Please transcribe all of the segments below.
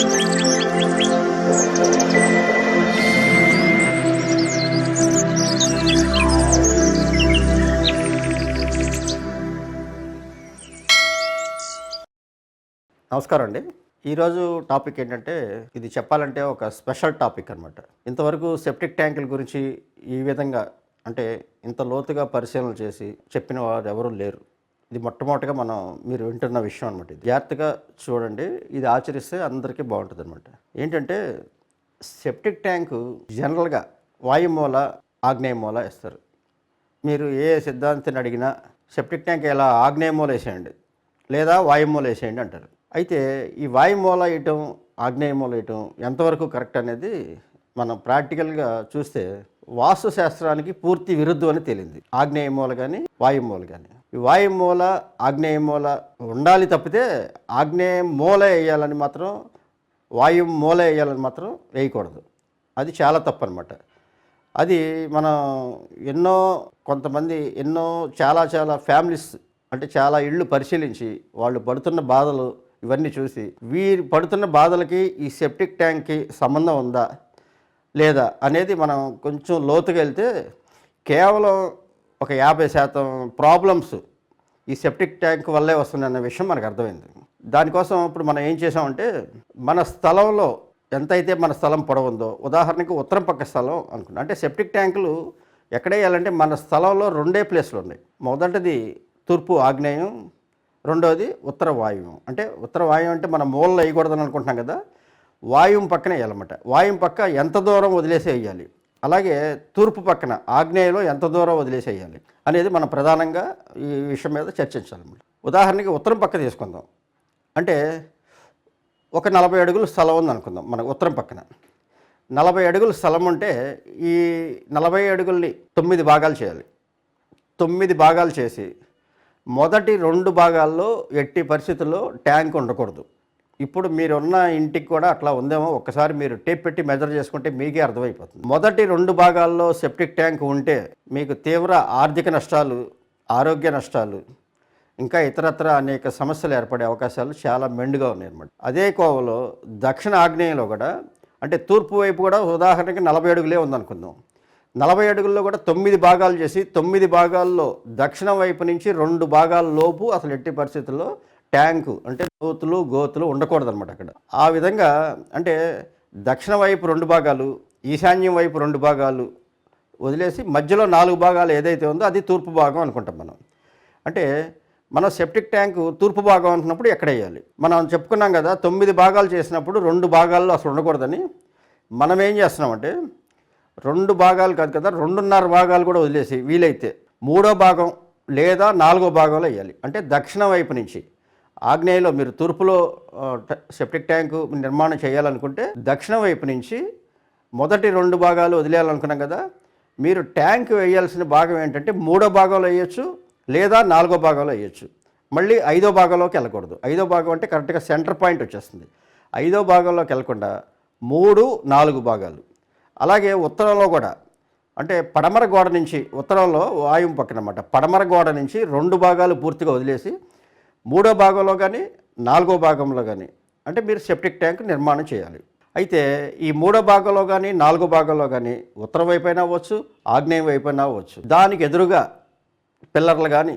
నమస్కారం అండి. ఈరోజు టాపిక్ ఏంటంటే ఇది చెప్పాలంటే ఒక స్పెషల్ టాపిక్ అనమాట ఇంతవరకు సెప్టిక్ ట్యాంకుల గురించి ఈ విధంగా అంటే ఇంత లోతుగా పరిశీలన చేసి చెప్పిన వారు ఎవరూ లేరు. ఇది మొట్టమొదటిగా మనం మీరు వింటున్న విషయం అనమాట ఇది. జాగ్రత్తగా చూడండి. ఇది ఆచరిస్తే అందరికీ బాగుంటుంది అనమాట ఏంటంటే సెప్టిక్ ట్యాంకు జనరల్గా వాయుమూల ఆగ్నేయ మూల వేస్తారు. మీరు ఏ సిద్ధాంతిని అడిగినా సెప్టిక్ ట్యాంక్ ఎలా ఆగ్నేయమూల వేసేయండి లేదా వాయుమూల వేసేయండి అంటారు. అయితే ఈ వాయుమూల వేయటం ఆగ్నేయ మూల వేయటం ఎంతవరకు కరెక్ట్ అనేది మనం ప్రాక్టికల్గా చూస్తే వాస్తు శాస్త్రానికి పూర్తి విరుద్ధం అని తేలింది. ఆగ్నేయమూల కానీ వాయుమూల కానీ వాయుమూల ఆగ్నేయ మూల ఉండాలి తప్పితే ఆగ్నేయ మూల వేయాలని మాత్రం వాయు మూల వేయాలని మాత్రం వేయకూడదు. అది చాలా తప్పు అనమాట అది మనం ఎన్నో కొంతమంది ఎన్నో చాలా చాలా ఫ్యామిలీస్ అంటే చాలా ఇళ్ళు పరిశీలించి వాళ్ళు పడుతున్న బాధలు ఇవన్నీ చూసి వీరు పడుతున్న బాధలకి ఈ సెప్టిక్ ట్యాంక్కి సంబంధం ఉందా లేదా అనేది మనం కొంచెం లోతుగా వెళ్తే కేవలం ఒక యాభై శాతం ప్రాబ్లమ్స్ ఈ సెప్టిక్ ట్యాంక్ వల్లే వస్తుందన్న విషయం మనకు అర్థమైంది. దానికోసం ఇప్పుడు మనం ఏం చేసామంటే మన స్థలంలో ఎంతైతే మన స్థలం పొడవుందో ఉదాహరణకి ఉత్తరం పక్క స్థలం అనుకున్నాం అంటే సెప్టిక్ ట్యాంకులు ఎక్కడ వేయాలంటే మన స్థలంలో రెండే ప్లేస్లు ఉన్నాయి. మొదటిది తూర్పు ఆగ్నేయం రెండోది ఉత్తర వాయువు. అంటే ఉత్తర వాయువు అంటే మన మూలలో వేయకూడదని అనుకుంటున్నాం కదా వాయువు పక్కనే వేయాలన్నమాట. వాయువు పక్క ఎంత దూరం వదిలేసి వేయాలి? అలాగే తూర్పు పక్కన ఆగ్నేయలో ఎంత దూరం వదిలేసేయాలి అనేది మనం ప్రధానంగా ఈ విషయం మీద చర్చించాలి. ఉదాహరణకి ఉత్తరం పక్క తీసుకుందాం. అంటే ఒక నలభై అడుగులు స్థలం ఉందనుకుందాం మనకు ఉత్తరం పక్కన. నలభై అడుగుల స్థలం ఉంటే ఈ నలభై అడుగుల్ని తొమ్మిది భాగాలు చేయాలి. తొమ్మిది భాగాలు చేసి మొదటి రెండు భాగాల్లో ఎట్టి పరిస్థితుల్లో ట్యాంక్ ఉండకూడదు. ఇప్పుడు మీరున్న ఇంటికి కూడా అట్లా ఉందేమో ఒక్కసారి మీరు టేప్ పెట్టి మెజర్ చేసుకుంటే మీకే అర్థమైపోతుంది. మొదటి రెండు భాగాల్లో సెప్టిక్ ట్యాంక్ ఉంటే మీకు తీవ్ర ఆర్థిక నష్టాలు ఆరోగ్య నష్టాలు ఇంకా ఇతరత్ర అనేక సమస్యలు ఏర్పడే అవకాశాలు చాలా మెండుగా ఉన్నాయి అన్నమాట. అదే కోవలో దక్షిణ ఆగ్నేయంలో కూడా అంటే తూర్పు వైపు కూడా ఉదాహరణకి నలభై అడుగులే ఉందనుకుందాం. నలభై అడుగుల్లో కూడా తొమ్మిది భాగాలు చేసి తొమ్మిది భాగాల్లో దక్షిణ వైపు నుంచి రెండు భాగాల లోపు అసలు ఎట్టి పరిస్థితుల్లో ట్యాంకు అంటే గోతులు గోతులు ఉండకూడదు అనమాట అక్కడ. ఆ విధంగా అంటే దక్షిణ వైపు రెండు భాగాలు ఈశాన్యం వైపు రెండు భాగాలు వదిలేసి మధ్యలో నాలుగు భాగాలు ఏదైతే ఉందో అది తూర్పు భాగం అనుకుంటాం మనం. అంటే మనం సెప్టిక్ ట్యాంకు తూర్పు భాగం అంటున్నప్పుడు ఎక్కడేయాలి? మనం చెప్పుకున్నాం కదా తొమ్మిది భాగాలు చేసినప్పుడు రెండు భాగాల్లో అసలు ఉండకూడదని. మనం ఏం చేస్తున్నామంటే రెండు భాగాలు కాదు కదా రెండున్నర భాగాలు కూడా వదిలేసి వీలైతే మూడో భాగం లేదా నాలుగో భాగంలో వేయాలి. అంటే దక్షిణ వైపు నుంచి. ఆగ్నేయలో మీరు తూర్పులో సెప్టిక్ ట్యాంకు నిర్మాణం చేయాలనుకుంటే దక్షిణ వైపు నుంచి మొదటి రెండు భాగాలు వదిలేయాలనుకున్నాం కదా మీరు ట్యాంక్ వేయాల్సిన భాగం ఏంటంటే మూడో భాగంలో వేయచ్చు లేదా నాలుగో భాగంలో వేయచ్చు. మళ్ళీ ఐదో భాగంలోకి వెళ్ళకూడదు. ఐదో భాగం అంటే కరెక్ట్గా సెంటర్ పాయింట్ వచ్చేస్తుంది. ఐదో భాగంలోకి వెళ్ళకుండా మూడు నాలుగు భాగాలు. అలాగే ఉత్తరంలో కూడా అంటే పడమర గోడ నుంచి ఉత్తరంలో వాయువు పక్కన అన్నమాట పడమర గోడ నుంచి రెండు భాగాలు పూర్తిగా వదిలేసి మూడో భాగంలో కానీ నాలుగో భాగంలో కానీ అంటే మీరు సెప్టిక్ ట్యాంక్ నిర్మాణం చేయాలి. అయితే ఈ మూడో భాగంలో కానీ నాలుగో భాగంలో కానీ ఉత్తర వైపు అయినా అవ్వచ్చు ఆగ్నేయం వైపు అయినా అవ్వచ్చు. దానికి ఎదురుగా పిల్లర్లు కానీ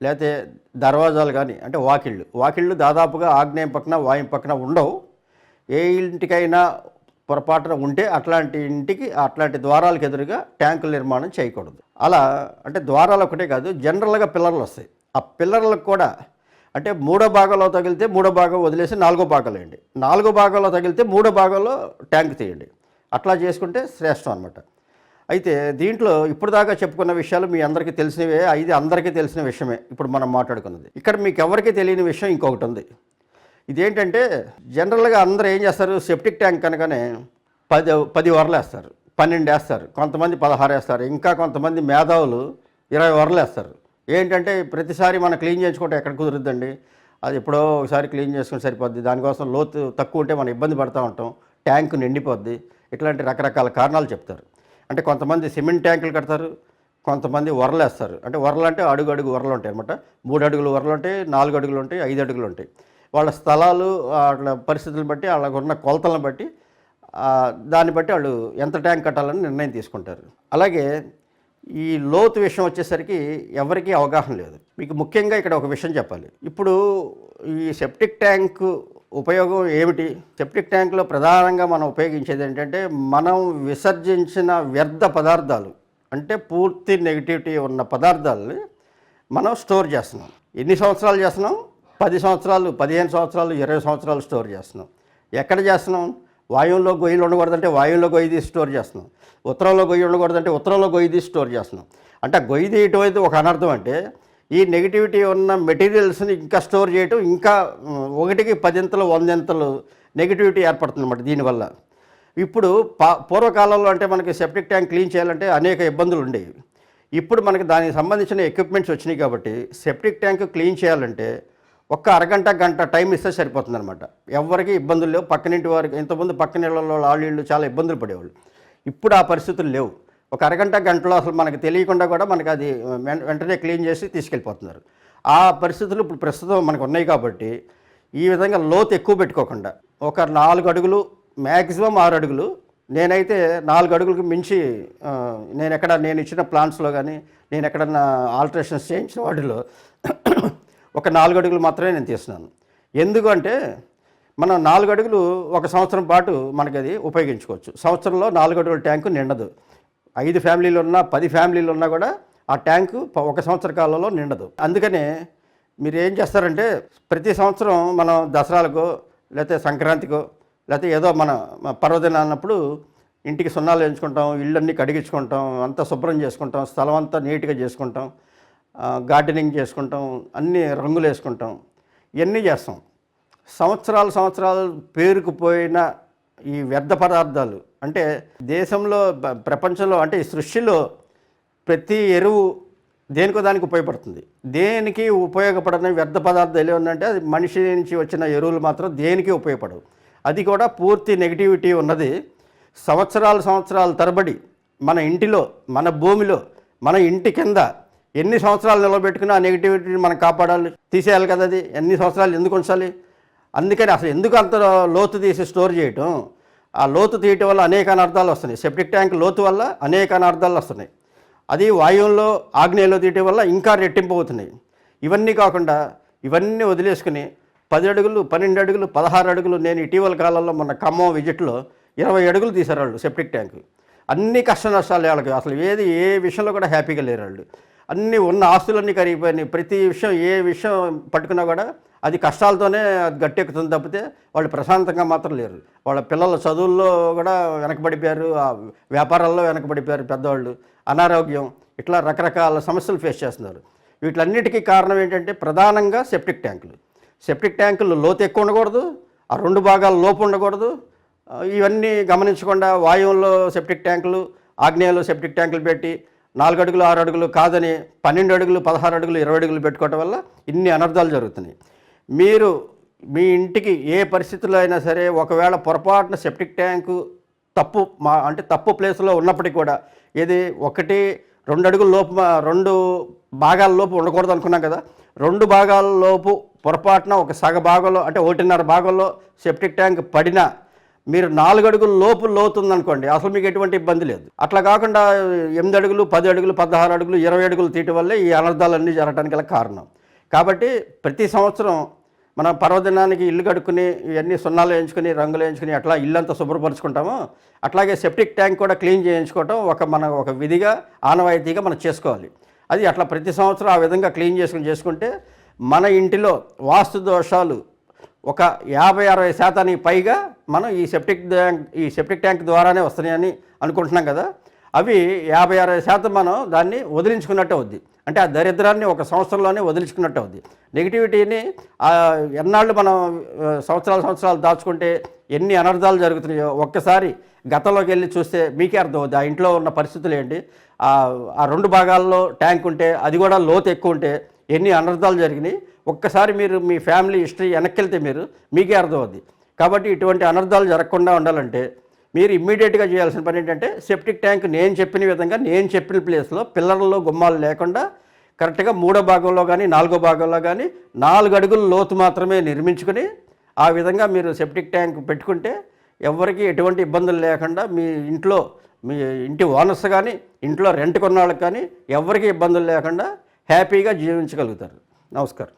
లేకపోతే దర్వాజాలు కానీ అంటే వాకిళ్ళు. వాకిళ్ళు దాదాపుగా ఆగ్నేయం పక్కన వాయం పక్కన ఉండవు. ఏ ఇంటికైనా పొరపాటున ఉంటే అట్లాంటి ఇంటికి అట్లాంటి ద్వారాలకు ఎదురుగా ట్యాంకుల నిర్మాణం చేయకూడదు. అలా అంటే ద్వారాలు ఒకటే కాదు జనరల్గా పిల్లర్లు వస్తాయి. ఆ పిల్లర్లకు కూడా అంటే మూడో భాగంలో తగిలితే మూడో భాగం వదిలేసి నాలుగో భాగాలు వేయండి. నాలుగో భాగంలో తగిలితే మూడో భాగంలో ట్యాంక్ తీయండి. అట్లా చేసుకుంటే శ్రేష్టం అనమాట అయితే దీంట్లో ఇప్పుడు దాకా చెప్పుకున్న విషయాలు మీ అందరికీ తెలిసినవే. ఇది అందరికీ తెలిసిన విషయమే. ఇప్పుడు మనం మాట్లాడుకున్నది. ఇక్కడ మీకు ఎవరికీ తెలియని విషయం ఇంకొకటి ఉంది. ఇదేంటంటే జనరల్గా అందరూ ఏం చేస్తారు? సెప్టిక్ ట్యాంక్ కనుకనే పది పది వరలు వేస్తారు. పన్నెండు వేస్తారు. కొంతమంది పదహారు వేస్తారు. ఇంకా కొంతమంది మేధావులు ఇరవై వరలు వేస్తారు. ఏంటంటే ప్రతిసారి మనం క్లీన్ చేయించుకుంటే ఎక్కడ కుదురుద్దండి? అది ఎప్పుడో ఒకసారి క్లీన్ చేసుకుని సరిపోద్ది. దానికోసం లోతు తక్కువ ఉంటే మనం ఇబ్బంది పడుతూ ఉంటాం. ట్యాంక్ నిండిపోద్ది. ఇట్లాంటి రకరకాల కారణాలు చెప్తారు. అంటే కొంతమంది సిమెంట్ ట్యాంకులు కడతారు. కొంతమంది వరలు వేస్తారు అంటే వరలు అంటే అడుగు అడుగు వరలు ఉంటాయి అనమాట మూడు అడుగులు వరలు ఉంటాయి నాలుగు అడుగులు ఉంటాయి ఐదు అడుగులు ఉంటాయి. వాళ్ళ స్థలాలు వాళ్ళ పరిస్థితులను బట్టి వాళ్ళకు ఉన్న కొలతలను బట్టి దాన్ని బట్టి వాళ్ళు ఎంత ట్యాంక్ కట్టాలని నిర్ణయం తీసుకుంటారు. అలాగే ఈ లోతు విషయం వచ్చేసరికి ఎవరికీ అవగాహన లేదు. మీకు ముఖ్యంగా ఇక్కడ ఒక విషయం చెప్పాలి. ఇప్పుడు ఈ సెప్టిక్ ట్యాంక్ ఉపయోగం ఏమిటి? సెప్టిక్ ట్యాంక్లో ప్రధానంగా మనం ఉపయోగించేది ఏంటంటే మనం విసర్జించిన వ్యర్థ పదార్థాలు అంటే పూర్తి నెగిటివిటీ ఉన్న పదార్థాలని మనం స్టోర్ చేస్తున్నాం. ఎన్ని సంవత్సరాలు చేస్తున్నాం? పది సంవత్సరాలు పదిహేను సంవత్సరాలు ఇరవై సంవత్సరాలు స్టోర్ చేస్తున్నాం. ఎక్కడ చేస్తున్నాం? వాయువుల్లో గొయ్యిలు ఉండకూడదంటే వాయువులో గొయ్యి తీసి స్టోర్ చేస్తున్నాం. ఉత్తరంలో గొయ్యి ఉండకూడదంటే ఉత్తరంలో గొయ్యి తీసి స్టోర్ చేస్తున్నాం. అంటే గొయ్యి తీయటం అయితే ఒక అనర్థం అంటే ఈ నెగిటివిటీ ఉన్న మెటీరియల్స్ని ఇంకా స్టోర్ చేయటం ఇంకా ఒకటికి పదింతలు వందింతలు నెగిటివిటీ ఏర్పడుతుంది అన్నమాట దీనివల్ల. ఇప్పుడు పా పూర్వకాలంలో అంటే మనకి సెప్టిక్ ట్యాంక్ క్లీన్ చేయాలంటే అనేక ఇబ్బందులు ఉండేవి. ఇప్పుడు మనకి దానికి సంబంధించిన ఎక్విప్మెంట్స్ వచ్చినాయి కాబట్టి సెప్టిక్ ట్యాంక్ క్లీన్ చేయాలంటే ఒక్క అరగంట గంట టైం ఇస్తే సరిపోతుంది అనమాట ఎవరికి ఇబ్బందులు లేవు. పక్కనింటి వారికి ఇంతకుముందు పక్కన ఇళ్ళలో ఇళ్ళు చాలా ఇబ్బందులు పడేవాళ్ళు. ఇప్పుడు ఆ పరిస్థితులు లేవు. ఒక అరగంట గంటలో అసలు మనకి తెలియకుండా కూడా మనకి అది వెంటనే క్లీన్ చేసి తీసుకెళ్ళిపోతున్నారు. ఆ పరిస్థితులు ఇప్పుడు ప్రస్తుతం మనకు ఉన్నాయి కాబట్టి ఈ విధంగా లోతు ఎక్కువ పెట్టుకోకుండా ఒక నాలుగు అడుగులు మ్యాక్సిమం ఆరు అడుగులు నేనైతే నాలుగు అడుగులకు మించి నేను ఎక్కడ నేను ఇచ్చిన ప్లాన్స్లో కానీ నేను ఎక్కడన్నా ఆల్టరేషన్స్ చేయించిన వాటిలో ఒక నాలుగు అడుగులు మాత్రమే నేను తీస్తున్నాను. ఎందుకంటే మనం నాలుగు అడుగులు ఒక సంవత్సరం పాటు మనకి అది ఉపయోగించుకోవచ్చు. సంవత్సరంలో నాలుగు అడుగుల ట్యాంకు నిండదు. ఐదు ఫ్యామిలీలు ఉన్నా పది ఫ్యామిలీలు ఉన్నా కూడా ఆ ట్యాంకు ఒక సంవత్సర కాలంలో నిండదు. అందుకనే మీరు ఏం చేస్తారంటే ప్రతి సంవత్సరం మనం దసరాలకో లేకపోతే సంక్రాంతికో లేకపోతే ఏదో మన మన పర్వదినం అన్నప్పుడు ఇంటికి సున్నాలు వేయించుకుంటాం ఇళ్ళన్నీ కడిగించుకుంటాం అంతా శుభ్రం చేసుకుంటాం స్థలం అంతా నీట్గా చేసుకుంటాం. గార్డెనింగ్ చేసుకుంటాం అన్ని రంగులు వేసుకుంటాం ఇవన్నీ చేస్తాం. సంవత్సరాలు సంవత్సరాలు పేరుకుపోయిన ఈ వ్యర్థ పదార్థాలు అంటే దేశంలో ప్రపంచంలో అంటే ఈ సృష్టిలో ప్రతి ఎరువు దేనికో దానికి ఉపయోగపడుతుంది. దేనికి ఉపయోగపడని వ్యర్థ పదార్థాలు ఏముందంటే అది మనిషి నుంచి వచ్చిన ఎరువులు మాత్రం దేనికి ఉపయోగపడవు. అది కూడా పూర్తి నెగిటివిటీ ఉన్నది. సంవత్సరాలు సంవత్సరాల తరబడి మన ఇంటిలో మన భూమిలో మన ఇంటి కింద ఎన్ని సంవత్సరాలు నిలబెట్టుకుని ఆ నెగిటివిటీని మనం కాపాడాలి తీసేయాలి కదా అది. ఎన్ని సంవత్సరాలు ఎందుకు ఉంచాలి? అందుకని అసలు ఎందుకు అంత లోతు తీసి స్టోర్ చేయటం? ఆ లోతు తీయటం వల్ల అనేక అనర్థాలు వస్తున్నాయి. సెప్టిక్ ట్యాంక్ లోతు వల్ల అనేక అనర్థాలు వస్తున్నాయి. అది వాయువులో ఆగ్నేయంలో తీయటం వల్ల ఇంకా రెట్టింపు అవుతున్నాయి. ఇవన్నీ కాకుండా ఇవన్నీ వదిలేసుకుని పది అడుగులు పన్నెండు అడుగులు పదహారు అడుగులు నేను ఇటీవల కాలంలో మొన్న ఖమ్మం విజిట్లో ఇరవై అడుగులు తీశారు వాళ్ళు సెప్టిక్ ట్యాంక్. అన్ని కష్ట నష్టాలు వాళ్ళకి. అసలు ఏది ఏ విషయంలో కూడా హ్యాపీగా లేరు వాళ్ళు. అన్నీ ఉన్న ఆస్తులన్నీ కరిగిపోయినాయి. ప్రతి విషయం ఏ విషయం పట్టుకున్నా కూడా అది కష్టాలతోనే అది గట్టెక్కుతుంది తప్పితే వాళ్ళు ప్రశాంతంగా మాత్రం లేరు. వాళ్ళ పిల్లల చదువుల్లో కూడా వెనకబడిపోయారు వ్యాపారాల్లో వెనకబడిపోయారు పెద్దవాళ్ళు. అనారోగ్యం ఇట్లా రకరకాల సమస్యలు ఫేస్ చేస్తున్నారు. వీటిలన్నిటికీ కారణం ఏంటంటే ప్రధానంగా సెప్టిక్ ట్యాంకులు సెప్టిక్ ట్యాంకులు లోతు ఎక్కువ ఉండకూడదు ఆ రెండు భాగాలు లోపు ఉండకూడదు. ఇవన్నీ గమనించకుండా వాయువుల్లో సెప్టిక్ ట్యాంకులు ఆగ్నేయంలో సెప్టిక్ ట్యాంకులు పెట్టి నాలుగు అడుగులు ఆరు అడుగులు కాదని పన్నెండు అడుగులు పదహారు అడుగులు ఇరవై అడుగులు పెట్టుకోవటం వల్ల ఇన్ని అనర్థాలు జరుగుతున్నాయి. మీరు మీ ఇంటికి ఏ పరిస్థితుల్లో అయినా సరే ఒకవేళ పొరపాటున సెప్టిక్ ట్యాంకు తప్పు మా అంటే తప్పు ప్లేస్లో ఉన్నప్పటికీ కూడా ఇది ఒకటి రెండు అడుగుల లోపు రెండు భాగాల లోపు ఉండకూడదు అనుకున్నాం కదా. రెండు భాగాల లోపు పొరపాటున ఒక సగ భాగంలో అంటే ఒకటిన్నర భాగంలో సెప్టిక్ ట్యాంక్ పడినా మీరు నాలుగు అడుగుల లోపు లోతుందనుకోండి అసలు మీకు ఎటువంటి ఇబ్బంది లేదు. అట్లా కాకుండా ఎనిమిది అడుగులు పది అడుగులు పదహారు అడుగులు ఇరవై అడుగులు తీయటం వల్లే ఈ అనర్థాలన్నీ జరగడానికి గల కారణం. కాబట్టి ప్రతి సంవత్సరం మనం పర్వదినానికి ఇల్లు కడుక్కుని ఇవన్నీ సున్నాలు వేయించుకుని రంగులు వేయించుకుని అట్లా ఇల్లంతా శుభ్రపరచుకుంటాము అట్లాగే సెప్టిక్ ట్యాంక్ కూడా క్లీన్ చేయించుకోవటం ఒక మన ఒక విధిగా ఆనవాయితీగా మనం చేసుకోవాలి. అది అట్లా ప్రతి సంవత్సరం ఆ విధంగా క్లీన్ చేసుకుని చేసుకుంటే మన ఇంటిలో వాస్తు దోషాలు ఒక యాభై అరవై శాతానికి పైగా మనం ఈ సెప్టిక్ ట్యాంక్ ఈ సెప్టిక్ ట్యాంక్ ద్వారానే వస్తున్నాయని అనుకుంటున్నాం కదా. అవి యాభై అరవై శాతం మనం దాన్ని వదిలించుకున్నట్టు అవుద్ది. అంటే ఆ దరిద్రాన్ని ఒక సంవత్సరంలోనే వదిలించుకున్నట్టు అవుద్ది. నెగిటివిటీని ఎన్నాళ్ళు మనం సంవత్సరాల సంవత్సరాలు సంవత్సరాలు దాచుకుంటే ఎన్ని అనర్థాలు జరుగుతున్నాయో ఒక్కసారి గతంలోకి వెళ్ళి చూస్తే మీకే అర్థమవుద్ది. ఆ ఇంట్లో ఉన్న పరిస్థితులు ఏంటి? ఆ ఆ రెండు భాగాల్లో ట్యాంక్ ఉంటే అది కూడా లోతు ఎక్కువ ఉంటే ఎన్ని అనర్థాలు జరిగినాయి ఒక్కసారి మీరు మీ ఫ్యామిలీ హిస్టరీ వెనక్కి వెళ్తే మీరు మీకే అర్థమవుద్ది. కాబట్టి ఇటువంటి అనర్థాలు జరగకుండా ఉండాలంటే మీరు ఇమ్మీడియట్గా చేయాల్సిన పని ఏంటంటే సెప్టిక్ ట్యాంక్ నేను చెప్పిన విధంగా నేను చెప్పిన ప్లేస్లో పిల్లర్లో గుమ్మాలు లేకుండా కరెక్ట్గా మూడో భాగంలో కానీ నాలుగో భాగంలో కానీ నాలుగు అడుగుల లోతు మాత్రమే నిర్మించుకుని ఆ విధంగా మీరు సెప్టిక్ ట్యాంక్ పెట్టుకుంటే ఎవరికి ఎటువంటి ఇబ్బందులు లేకుండా మీ ఇంట్లో మీ ఇంటి ఓనర్స్ కానీ ఇంట్లో రెంట్ కొన్న వాళ్ళకి కానీ ఎవరికి ఇబ్బందులు లేకుండా హ్యాపీగా జీవించగలుగుతారు. నమస్కారం.